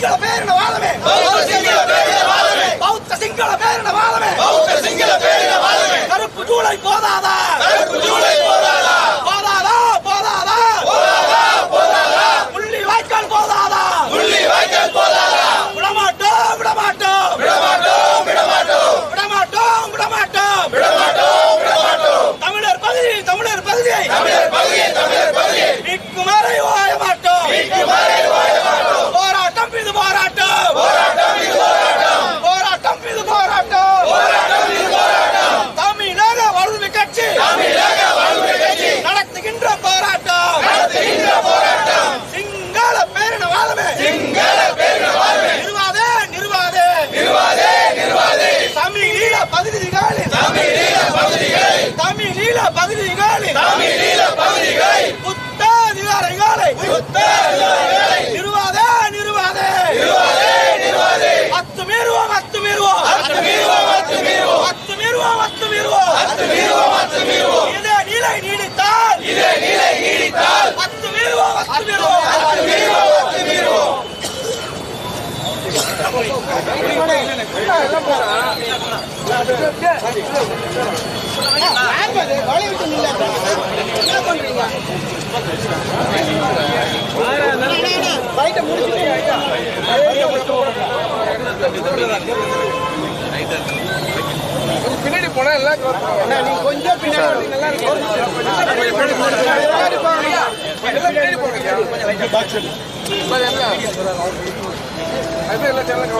governo! பின்னாடி போனா எல்லாம் கொஞ்சம் பின்னாடி நல்லா இருக்கும் பின்னாடி போங்க அது எல்லாம் சேனல்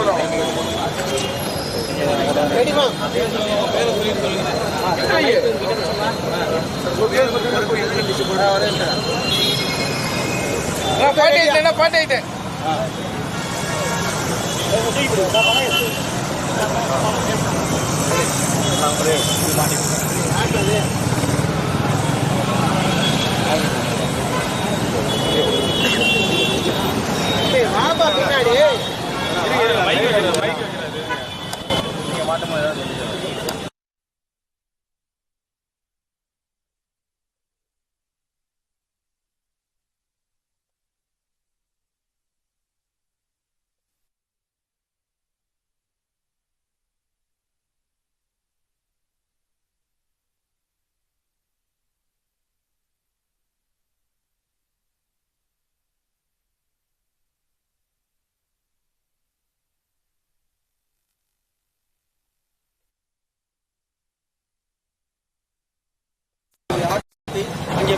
கவனம்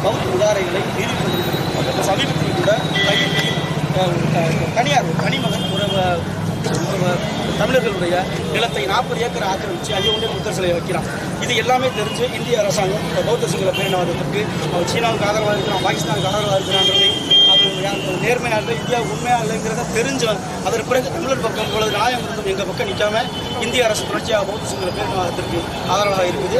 பௌத்த உதாரைகளை நிறுவனம் சமீபத்தில் கூட கையில் தனியார் ஒரு தனிமகன் ஒரு தமிழர்களுடைய நிலத்தை நாற்பது ஏக்கர் ஆக்கிரமிச்சு அங்கே ஒன்றே புத்தர் சிலையை வைக்கிறான் இது எல்லாமே தெரிஞ்சு இந்திய அரசாங்கம் இந்த பௌத்த சிங்கள பேரினவாதத்திற்கு அவர் சீனாவுக்கு ஆதரவாக இருக்கிறான் பாகிஸ்தானுக்கு ஆதரவாக இருக்கிறாங்கிறதை அது நேர்மையாக இல்லை இந்தியா உண்மையாக இல்லைங்கிறத தெரிஞ்சு அதற்கு பிறகு தமிழர் பக்கம் இவ்வளவு நியாயம் இருந்தும் எங்கள் பக்கம் நிற்காம இந்திய அரசு தொடர்ச்சியாக பௌத்த சிங்கள பேரினவாதத்திற்கு ஆதரவாக இருக்குது.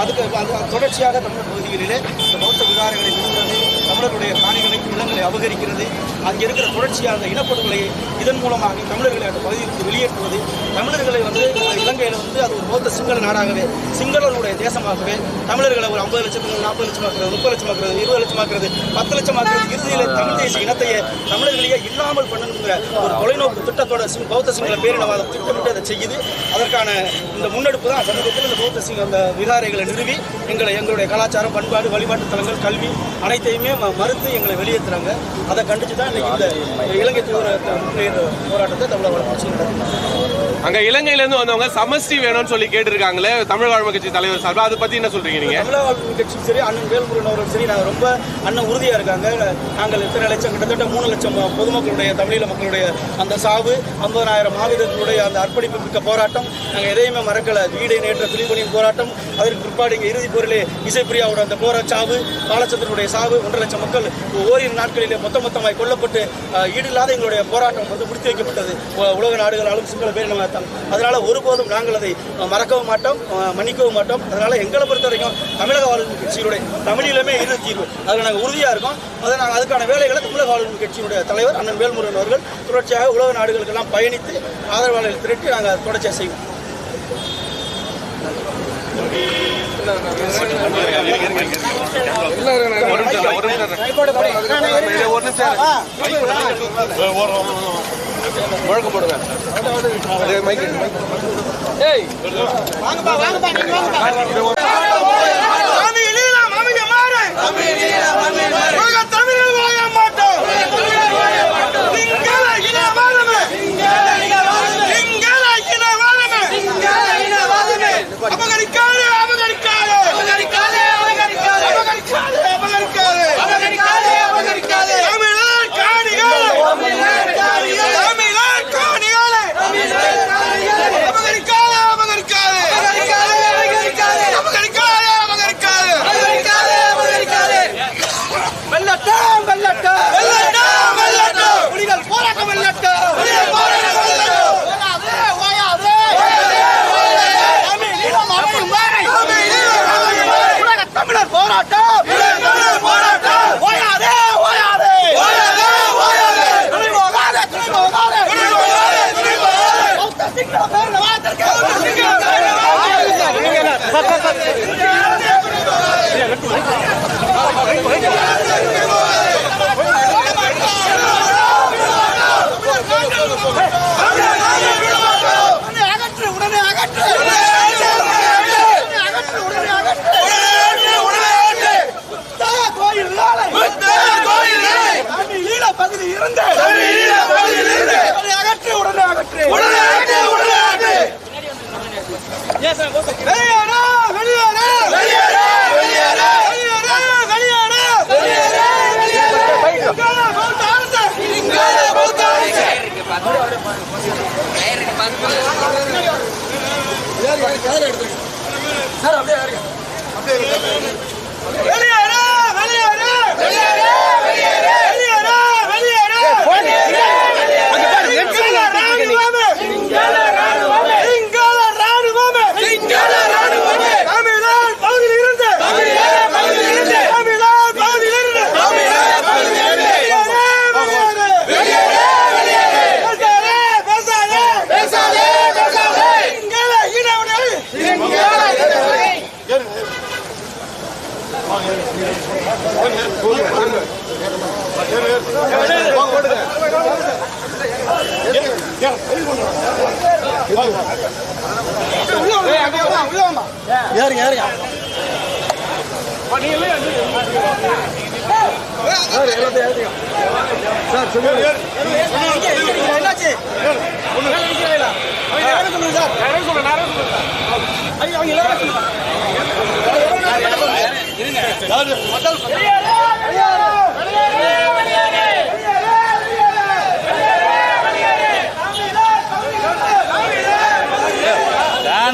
அதுக்கு அது தொடர்ச்சியாக தமிழர் பகுதிகளிலே இந்த பௌத்த விகாரங்களை நிறுவுறது தமிழர்களுடைய காணிகளை நிலங்களை அபகரிக்கிறது. அங்கே இருக்கிற தொடர்ச்சியான இனப்படுகொலையை இதன் மூலமாக தமிழர்களை அந்த பகுதியிலிருந்து வெளியேற்றுவது. தமிழர்களை வந்து இலங்கையில் வந்து அது ஒரு பௌத்த சிங்கள நாடாகவே சிங்களர்களுடைய தேசமாகவே தமிழர்களை ஒரு ஐம்பது லட்சம் நாற்பது லட்சம் ஆக்குறது முப்பது லட்சம் ஆக்குறது இருபது லட்சமாக்குறது பத்து லட்சம் ஆக்குறது இறுதியில் தமிழ் தேசிய இனத்தையே தமிழர்களையே இல்லாமல் பண்ணணுங்கிற ஒரு தொலைநோக்கு திட்டத்தோட சிங் பௌத்த சிங்கள பேரினவாதம் திட்டமிட்டு அதை செய்யுது. அதற்கான இந்த முன்னெடுப்பு தான் சமீபத்தில் இந்த பௌத்த சிங்க அந்த விகாரைகளை நிறுவி எங்களை எங்களுடைய கலாச்சாரம் பண்பாடு வழிபாட்டு தலங்கள் கல்வி அனைத்தையுமே மறுத்து எங்களை வெளியேற்றுறாங்க அதை கண்டித்து தான் இன்னைக்கு இந்த இலங்கை முன்னேற்ற போராட்டத்தை தமிழக வளர்ச்சி அங்க இலங்கையில இருந்து வந்தவங்க சமஷ்டி வேணும்னு சொல்லி கேட்டிருக்காங்களே தமிழ் வாழ்மை கட்சி தலைவர் சார்பா. அதை பத்தி என்ன சொல்றீங்க நீங்க? தமிழக வாழ்வு கட்சியும் சரி அண்ணன் வேல்முருகன் அவர்கள் சரி நாங்கள் ரொம்ப அண்ணன் உறுதியாக இருக்காங்க. நாங்கள் இத்தனை லட்சம்? கிட்டத்தட்ட மூணு லட்சம் பொதுமக்களுடைய தமிழீழ மக்களுடைய அந்த சாவு ஐம்பதனாயிரம் மாவீரர்களுடைய அந்த அர்ப்பணிப்பு மிக்க போராட்டம். நாங்கள் எதையுமே மறக்கல. வீடு நேற்ற துணிபணியின் போராட்டம். அதற்கு பிற்பாடு இங்கே இறுதிப் போரிலே இசைப்பிரியாவோட அந்த போரா சாவு பாலச்சந்திரனுடைய சாவு ஒன்றரை லட்சம் மக்கள் ஓரிரு நாட்களிலே மொத்த மொத்தமாய் கொல்லப்பட்டு ஈடில்லாத எங்களுடைய போராட்டம் வந்து முடித்து வைக்கப்பட்டது. உலக நாடுகளாலும் சிங்கள பேர் அதனால் ஒருபோதும் நாங்கள் அதை மறக்கவும் மாட்டோம் மன்னிக்கவும் மாட்டோம். அதனால் எங்களை பொறுத்த வரைக்கும் தமிழக வாழ்வு கட்சியினுடைய தமிழிலுமே இரு தீர்வு. அதில் நாங்கள் உறுதியாக இருக்கோம். அதை நாங்கள் அதுக்கான வேலைகளை தமிழக வாழ்வு கட்சியினுடைய தலைவர் அண்ணன் வேல்முருகன் அவர்கள் தொடர்ச்சியாக உலக நாடுகளுக்கெல்லாம் பயணித்து ஆதரவாளர்கள் திரட்டி நாங்கள் தொடர்ச்சியாக செய்வோம் ஒரு நிமிஷம் ஒரு நிமிஷம் ஒரு நிமிஷம் முழக்கம் போடுங்க ஏய் அமைதி மாறு உலக தமிழில் சார் அப்படியே அப்படியே வெளியேறு வெளியேறு வெளியேறு வெளியேறு. பாருங்க. சார் என்னாச்சு?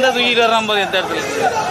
தூக்கிட்டு வர்றான் போது எந்த இடத்துல.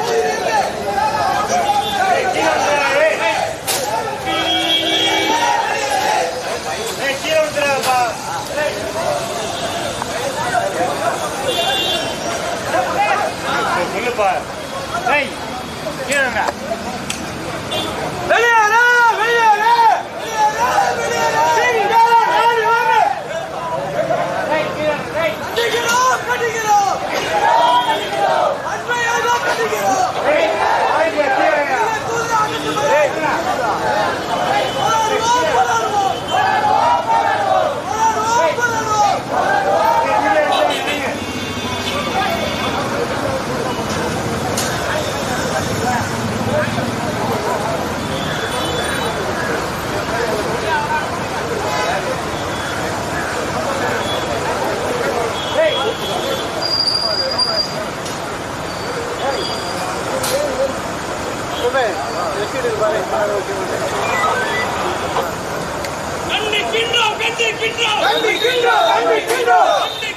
I'm Kinder! Kinder! Kinder!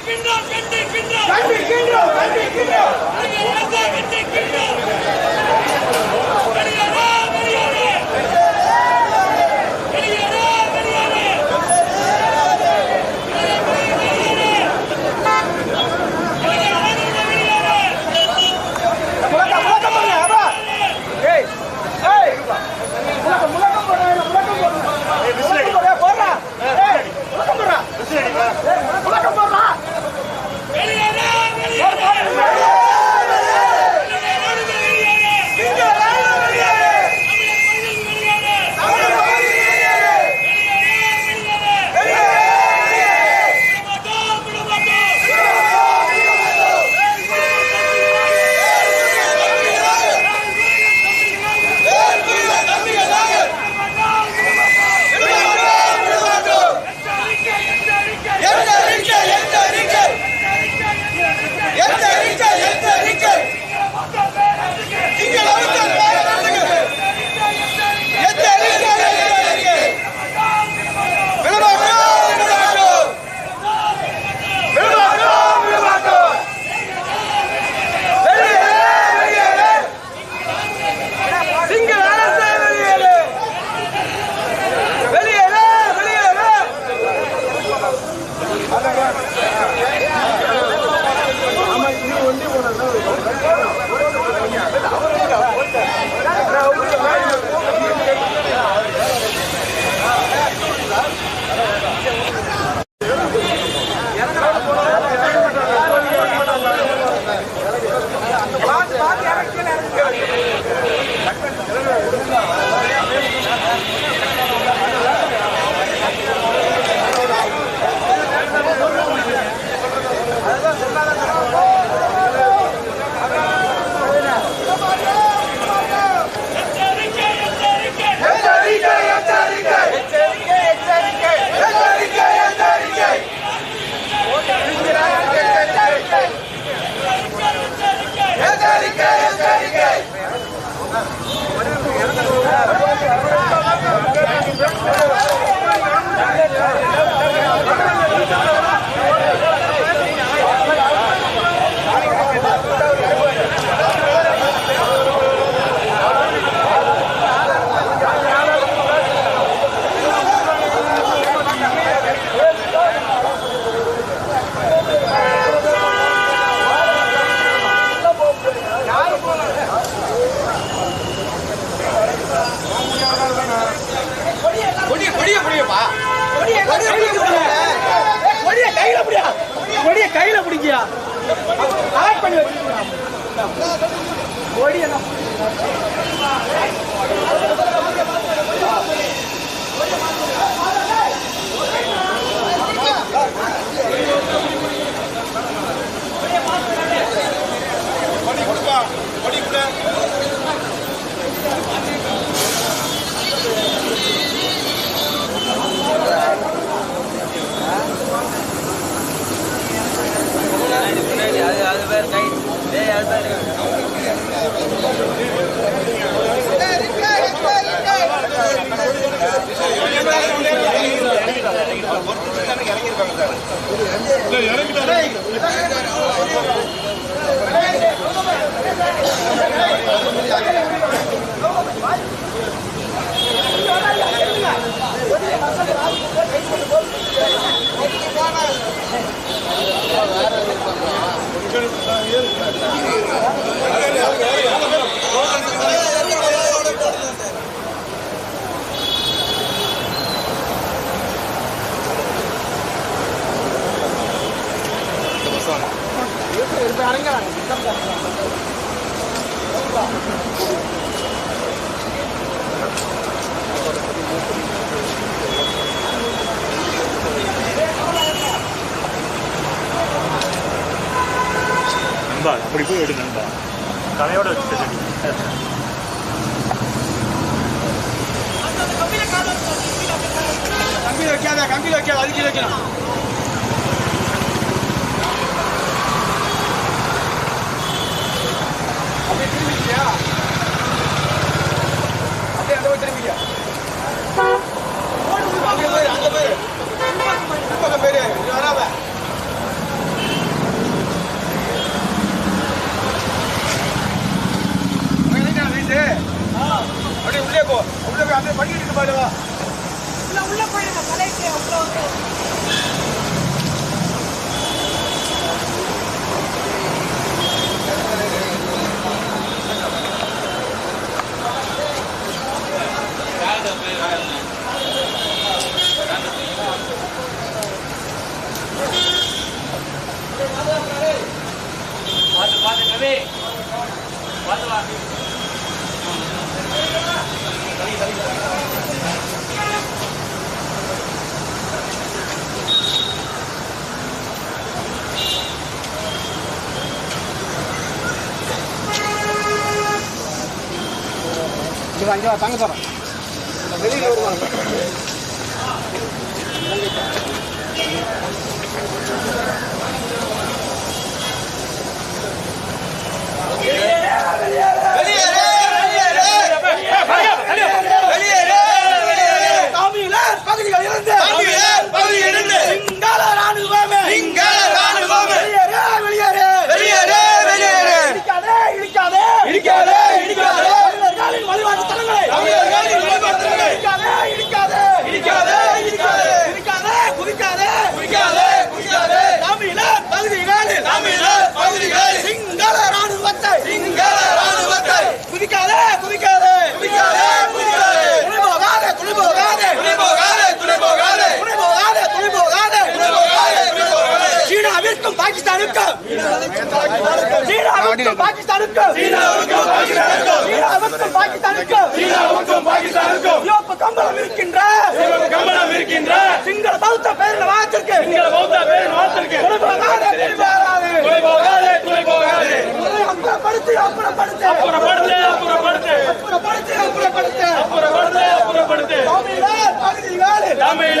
Kinder! Kinder! வைக்காத கம்பியில் வைக்காத அதுக்கு வைக்கணும். அப்படியே உள்ளே போ. உள்ளே போய் அப்படியே பண்ணிட்டு இருக்கு Whoa! 三个字吧。பாகிஸ்தானுக்கும். சீனாவுக்கும் பாகிஸ்தானுக்கும். சீனாவிற்கும் பாகிஸ்தானுக்கும். சீனாவுக்கும் பாகிஸ்தானுக்கும். யோப்பு கம்பளம் இருக்கின்ற. கம்பளம் இருக்கின்ற. சிங்கள பௌத்த பேரில் வாத்திருக்கு சிங்கள பௌத்த பேர் வார்த்திருக்கு துணை போகாதே துணை போகாதே துணை போகாதே துணை போகாதே அப்புறப்படுத்து அப்புறப்படுத்து. அப்புறப்படுத்து அப்புறப்படுத்து. அப்புறப்படுத்து அப்புறப்படுத்து. அப்புறப்படுத்து அப்புறப்படுத்து தமிழர் பகுதிகளில் தமிழர்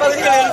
padrilla, el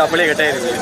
அப்படியே கட்டாயிருக்கு